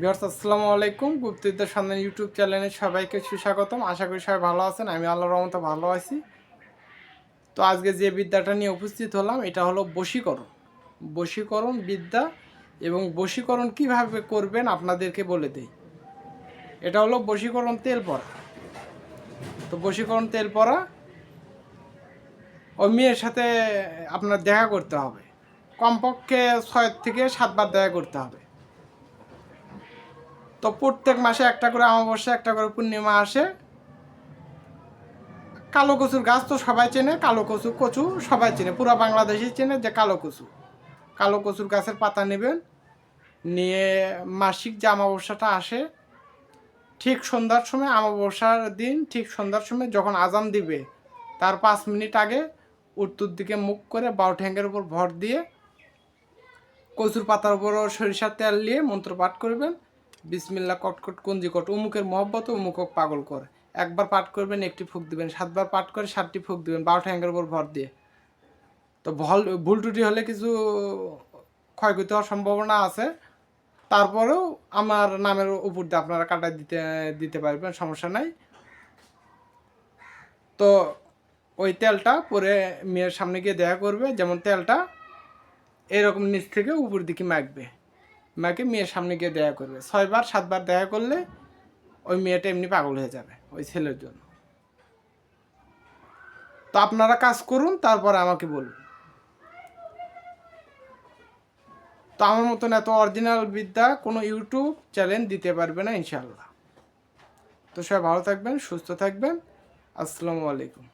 বিহার আসসালামু আলাইকুম। গুপ্তবিদ্যার সামনে ইউটিউব চ্যানেলে সবাইকে সুস্বাগতম। আশা করি সবাই ভালো আছেন, আমি আল্লাহ রহমতে ভালো আছি। তো আজকে যে বিদ্যাটা নিয়ে উপস্থিত হলাম, এটা হলো বশীকরণ। বশীকরণ বিদ্যা এবং বশীকরণ কীভাবে করবেন আপনাদেরকে বলে দেই। এটা হলো বশীকরণ তেল পরা তো বশীকরণ তেল পরা ওই মেয়ের সাথে আপনার দেখা করতে হবে। কমপক্ষে ছয় থেকে সাতবার দেখা করতে হবে। তো প্রত্যেক মাসে একটা করে অমাবস্যা, একটা করে পূর্ণিমা আসে। কালো কচুর গাছ তো সবাই চেনে, কালো কচু কচু সবাই চেনে, পুরো বাংলাদেশই চেনে যে কালো কচু। কালো কচুর গাছের পাতা নেবেন, নিয়ে মাসিক যে অমাবস্যাটা আসে, ঠিক সন্ধ্যার সময়, অমাবস্যার দিন ঠিক সন্ধ্যার সময় যখন আজান দিবে, তার পাঁচ মিনিট আগে উত্তর দিকে মুখ করে বাউ ঠ্যাঙ্গের উপর ভর দিয়ে কচুর পাতার উপর সরিষার তেল নিয়ে মন্ত্র পাঠ করবেন। বিসমিল্লা কটকট কঞ্জিকট উমুকের মহব্বত উমুকক পাগল করে। একবার পাঠ করবেন, একটি ফুক দিবেন, সাতবার পাঠ করে সাতটি ফুক দিবেন, বারোটা ঠ্যাঙ্গের উপর ভর দিয়ে। তো ভল, ভুল টুটি হলে কিছু ক্ষয়ক্ষতি হওয়ার সম্ভাবনা আছে। তারপরেও আমার নামের উপর দিয়ে আপনারা কাটা দিতে দিতে পারবেন, সমস্যা নাই। তো ওই তেলটা পরে মেয়ের সামনে গিয়ে দেখা করবে, যেমন তেলটা এরকম নিচ থেকে উপর দিকে মাখবে। মাকে মেয়ের সামনে গিয়ে দেখা করবে। ছয়বার, সাতবার দেখা করলে ওই মেয়েটা এমনি পাগল হয়ে যাবে ওই ছেলের জন্য। তো আপনারা কাজ করুন, তারপরে আমাকে বলুন। তো আমার মতন এত অরিজিনাল বিদ্যা কোনো ইউটিউব চ্যানেল দিতে পারবে না ইনশাল্লাহ তো সবাই ভালো থাকবেন, সুস্থ থাকবেন। আসসালামু আলাইকুম।